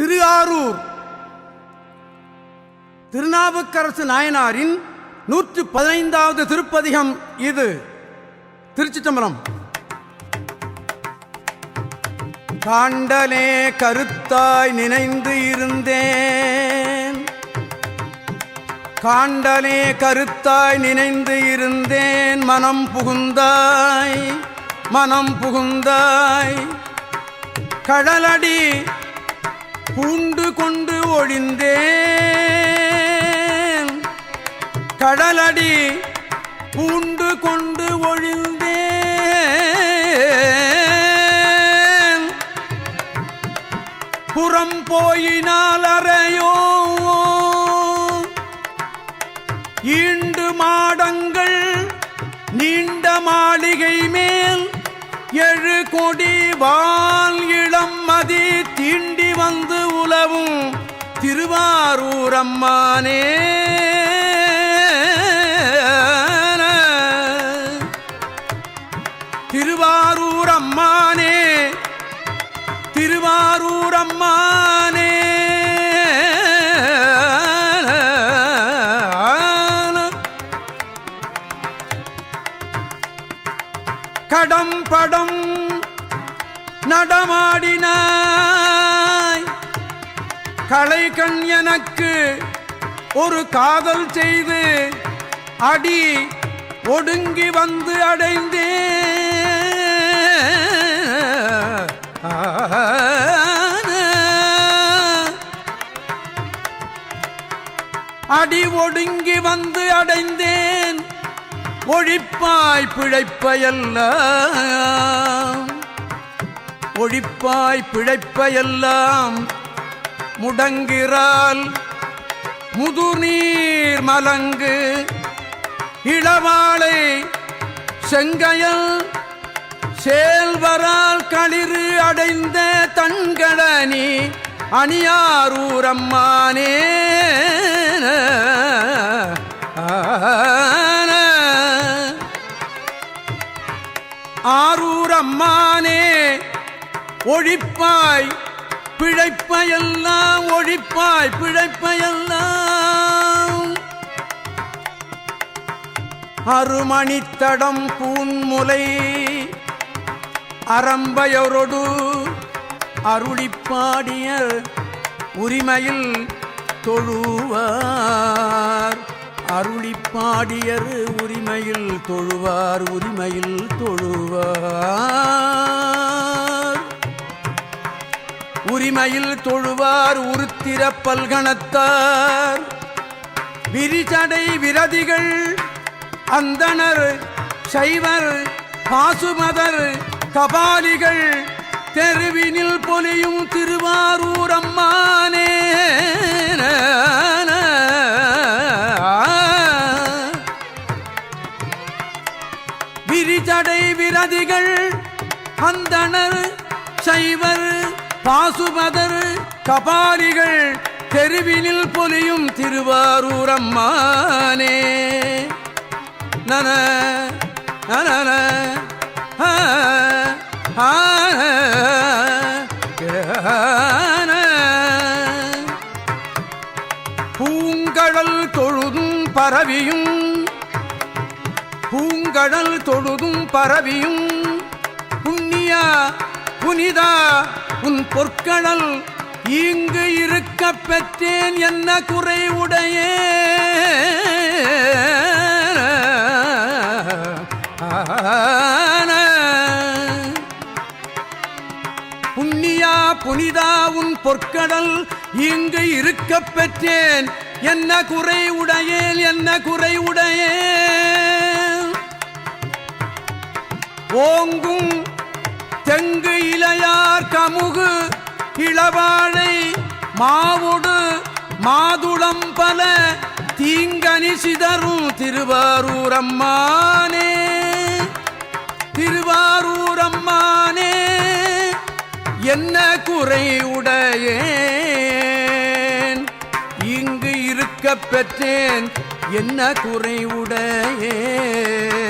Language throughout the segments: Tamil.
திருஆரூர் திருநாவுக்கரசு நாயனாரின் நூற்று பதினைந்தாவது திருப்பதிகம் இது. திருச்சிற்றம்பலம். காண்டலே கருத்தாய் நினைந்து இருந்தேன். காண்டலே கருத்தாய் நினைந்து இருந்தேன். மனம் புகுந்தாய் மனம் புகுந்தாய். கடலடி பூண்டு கொண்டு ஒழிந்தேன். கடலடி பூண்டு கொண்டு ஒழிந்தேன். புறம் போயினால் அறையோ ஈண்டு மாடங்கள் நீண்ட மாளிகை மேல் எழு கொடி வால் இளம் மதி தீண்டி வந்து உலவும் திருவாரூரம்மானே. திருவாரூரம்மானே திருவாரூரம்மானே. கடம் படம் நடமாடினாய் களை கண் எனக்கு ஒரு காதல் செய்து அடி ஒடுங்கி வந்து அடைந்தே அடி ஒடுங்கி வந்து அடைந்தேன். ஒழிப்பாய் பிழைப்பையெல்லாம். ஒழிப்பாய் பிழைப்பையெல்லாம். முடங்கிறால் முதுநீர் மலங்கு. இளவாளை செங்கையல் சேல்வரால் களிறு அடைந்த தன்கடனி அணியாரூரம்மானே. ஆரூரம்மானே ஒழிப்பாய் பிழைப்பையெல்லாம் ஒழிப்பாய் பிழைப்பையெல்லாம். அருமணித்தடம் பூன்முலை அறம்பையரொடு அருளிப்பாடிய உரிமையில் தொழுவார். அருளிப்பாடியர் உரிமையில் தொழுவார் உரிமையில் தொழுவார். உரிமையில் தொழுவார் உருத்திர பல்கணத்தார். விரிசடை விரதிகள் அந்தனர் சைவர் பாசுமதர் கபாலிகள் தெருவினில் பொலியும் திருவாரூர் அம்மானே. விரிஜடை விரதிகள் அந்தனர் சைவர் பாசுபதர் கபாலிகள் தெருவினில் பொலியும் திருவாரூர் அம்மானே. நன நன பூங்கடல் தொழுதும் பரவியும் பூங்கடல் தொழுதும் பரவியும் புண்ணியா புனிதா உன் பொற்கடல் இங்கு இருக்க பெற்றேன் என்ன குறை உடையே? புண்ணியா புனிதா உன் பொற்கடல் இங்கு இருக்க பெற்றேன். என்ன குறை உடையேல் என்ன குறை உடையேன் ஓங்கும் தெங்கு இளையார் கமுகு இளவாழை மாவுடு மாதுளம் பல தீங்கனி சிதறும் திருவாரூர் அம்மானே திருவாரூர் அம்மானே என்ன குறை உடையேன்? இங்கு இருக்க பெற்றேன் என்ன குறை உடையேன்?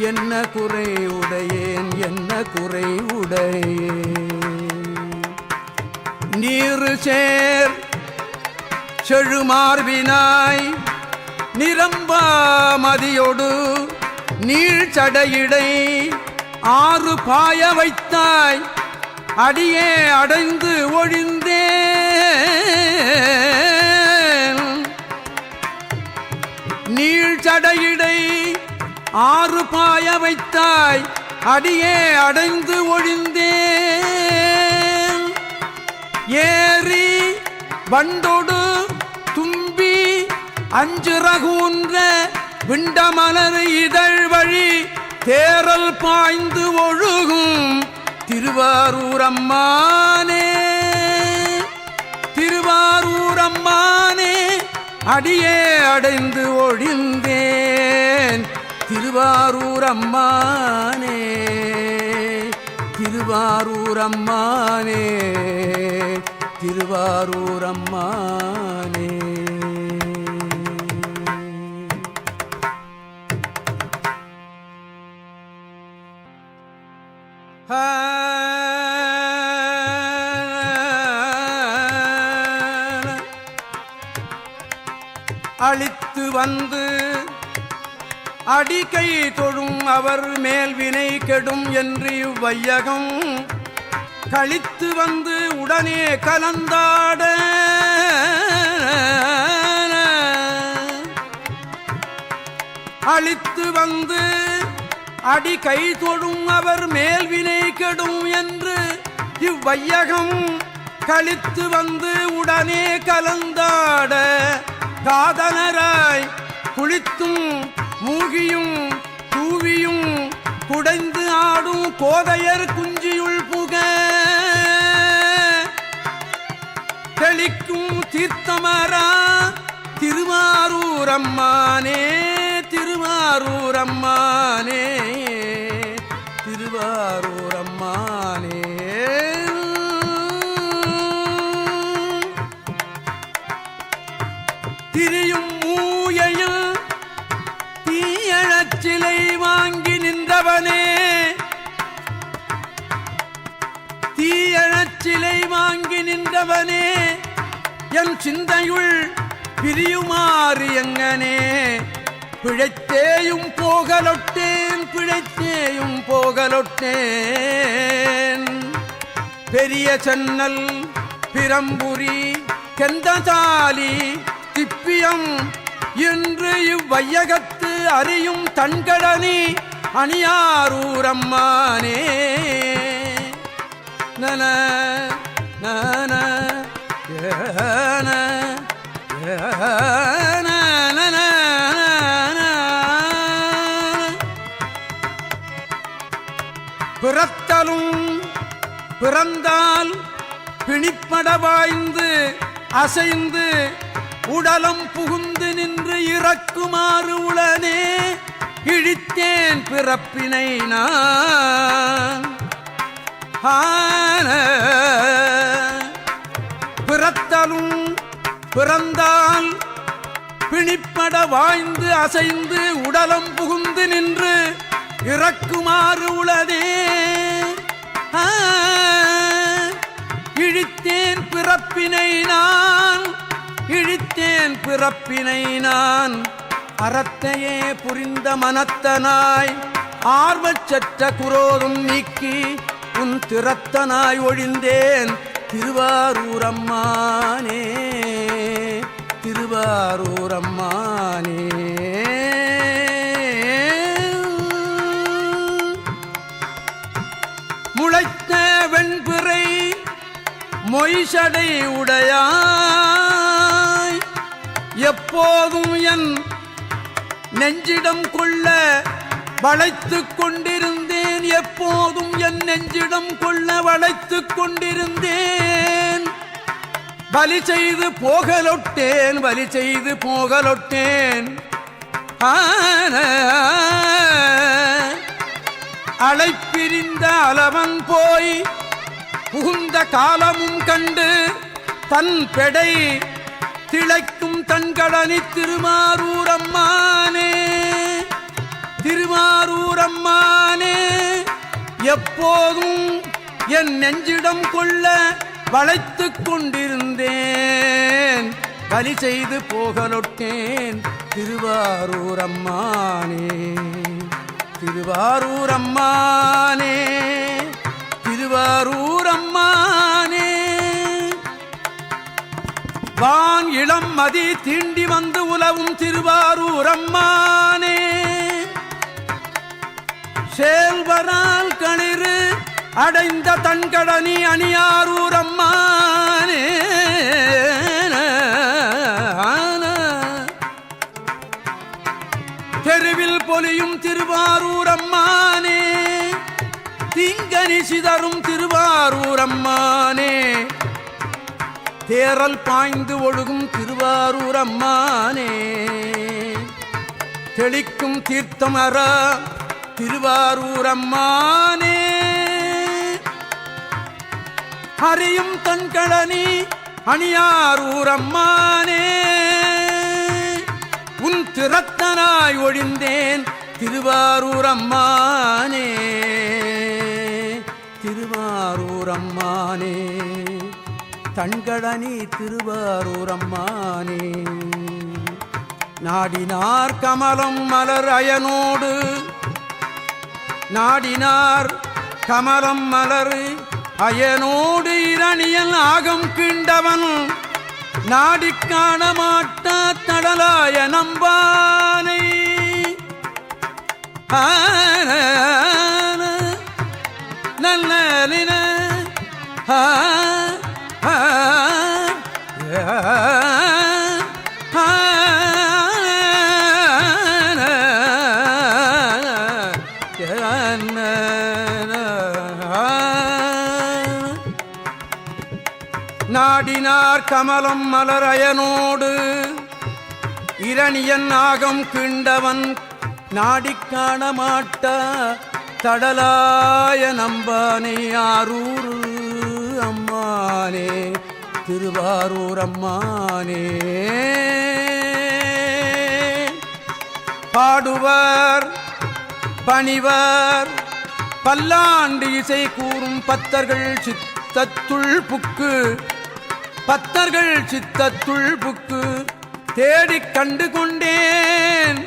என்ன குறை உடையேன் என்ன குறை உடையேன்? நீரு சேர் செழுமார்பினாய் நிரம்பா மதியோடு நீழ்ச்சடையிடை ஆறு பாய வைத்தாய் அடியே அடைந்து ஒழிந்தே நீழ்ச்சடையிடை ஆறு பாய வைத்தாய் அடியே அடைந்து ஒழிந்தேன். ஏறி வண்டோடு தும்பி அஞ்சு ரகுன்ற விண்டமலர் இதழ் வழி தேரல் பாய்ந்து ஒழுகும் திருவாரூர் அம்மானே திருவாரூர் அம்மானே அடியே அடைந்து ஒழிந்தேன். திருவாரூர் அம்மானே திருவாரூர் அம்மானே திருவாரூர் அம்மானே அழித்து வந்து அடிக்கை தொழும் அவர் மேல் வினை கெடும் என்று இவ்வையகம். கழித்து வந்து உடனே கலந்தாட. அழித்து வந்து அடி கை தொழும் அவர் மேல் வினை கெடும் என்று இவ்வையகம். கழித்து வந்து உடனே கலந்தாட. காதலராய் குளித்தும் மூகியும் தூவியும் குடைந்து ஆடும் கோதையர் குஞ்சியுள் புக. தெளிக்கும் தீர்த்தமரா திருவாரூர் அம்மானே திருவாரூர் என் சிந்தையுள் பிரியுமாறு எங்கனே? பிழைத்தேயும் போகலொட்டேன் பிழைத்தேயும் போகலொட்டேன். பெரிய சென்னல் பிரம்புரி கெந்தசாலி திப்பியம் இன்று இவ்வையகத்து அறியும் தன்கடனி அணியாரூரம்மானே. நன நன பிறத்தலும் பிறந்தால் பிணிப்பட வாய்ந்து அசைந்து உடலம் புகுந்து நின்று இறக்குமாறு உளனே இழித்தேன் பிறப்பினை நான். பிறத்தலும் பிறந்தால் பிணிப்பட வாய்ந்து அசைந்து உடலம் புகுந்து நின்று இறக்குமாறு உளதே. ஆ, இழித்தேன் பிறப்பினை நான் இழித்தேன் பிறப்பினை நான். அறத்தையே புரிந்த மனத்தனாய் ஆர்வச்சற்ற குரோதும் நீக்கி உன் திறத்தனாய் ஒழிந்தேன். திருவாரூரம்மானே திருவாரூர் அம்மானே முளைத்த வெண்பிறை மொய்சடை உடையாய். எப்போதும் என் நெஞ்சிடம் கொள்ள வளைத்துக் கொண்டிருந்தேன். எப்போதும் என் நெஞ்சிடம் கொள்ள வளைத்துக் கொண்டிருந்தேன். பலி செய்து போகலொட்டேன் பலி செய்து போகலொட்டேன். அழைப்பிரிந்த அளவன் போய் புகுந்த காலமும் கண்டு தன் பெடை திளைக்கும் தன்கடனி திருமாரூரம்மானே திருமாரூரம்மானே எப்போதும் என் நெஞ்சிடம் கொள்ள வளைத்து கொண்டிருந்தேன். பலி செய்து போகலொட்டேன் திருவாரூர் அம்மானே. திருவாரூர் அம்மானே. திருவாரூர் அம்மானே. வான் இளம் மதி தீண்டி வந்து உலவும் திருவாரூர் அம்மானே. சேல்வரால் களிறு அடைந்த தன்கடனி அணியாரூர் அம்மானே. தெருவில் பொலியும் திருவாரூர் அம்மானே. திங்கனி சிதறும் திருவாரூர் அம்மானே. தேரல் பாய்ந்து ஒழுகும் திருவாரூர் அம்மானே. தெளிக்கும் தீர்த்தமர திருவாரூர் அறியும் ஹரியும் தன்கழனி அணியாரூர் அம்மானே உன் திறத்தனாய் ஒழிந்தேன் திருவாரூரம்மானே திருவாரூரம்மானே திருவாரூர் அம்மானே. தன்கழனி திருவாரூர் நாடினார் கமலம் மலர் அயனோடு நாடினார் கமலம் மலர் அயனோடு இரணியல் ஆகம் கிண்டவன் நாடி காணமாட்டா தடலாய நம்பானை. நல்ல நின நாடினார் கமலம் மலரயனோடு. இரணியன் ஆகம் கிண்டவன் நாடி காண மாட்ட தடலாய நம்பானே ஆரூர் அம்மானே திருவாரூர் அம்மானே. பாடுவர் பணிவர் பல்லாண்டு இசை கூறும் பத்தர்கள் சித்தத்துள் புக்கு பத்தர்கள் சித்தத்துள் புக்கு தேடிக் கண்டு கொண்டேன்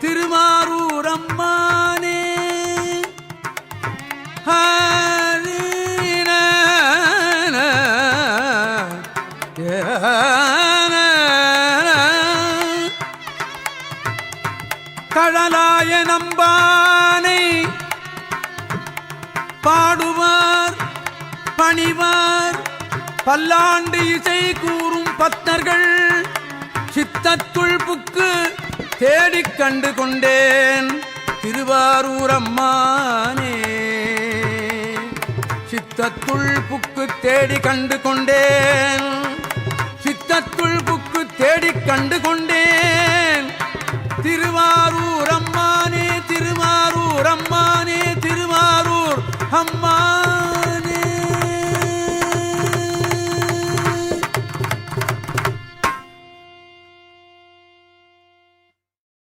திருமாரூர் அம்மானே. கடலாய நம்பானை பாடுவார் பணிவார். பல்லாண்டு இசை கூறும் பத்தர்கள் சித்தத்துள் புக்கு தேடிக் கண்டு கொண்டேன். திருவாரூர் அம்மானே. சித்தத்துள் புக்கு தேடி கண்டு கொண்டேன். சித்தத்துள் புக்கு தேடி கண்டு கொண்டேன். திருவாரூர்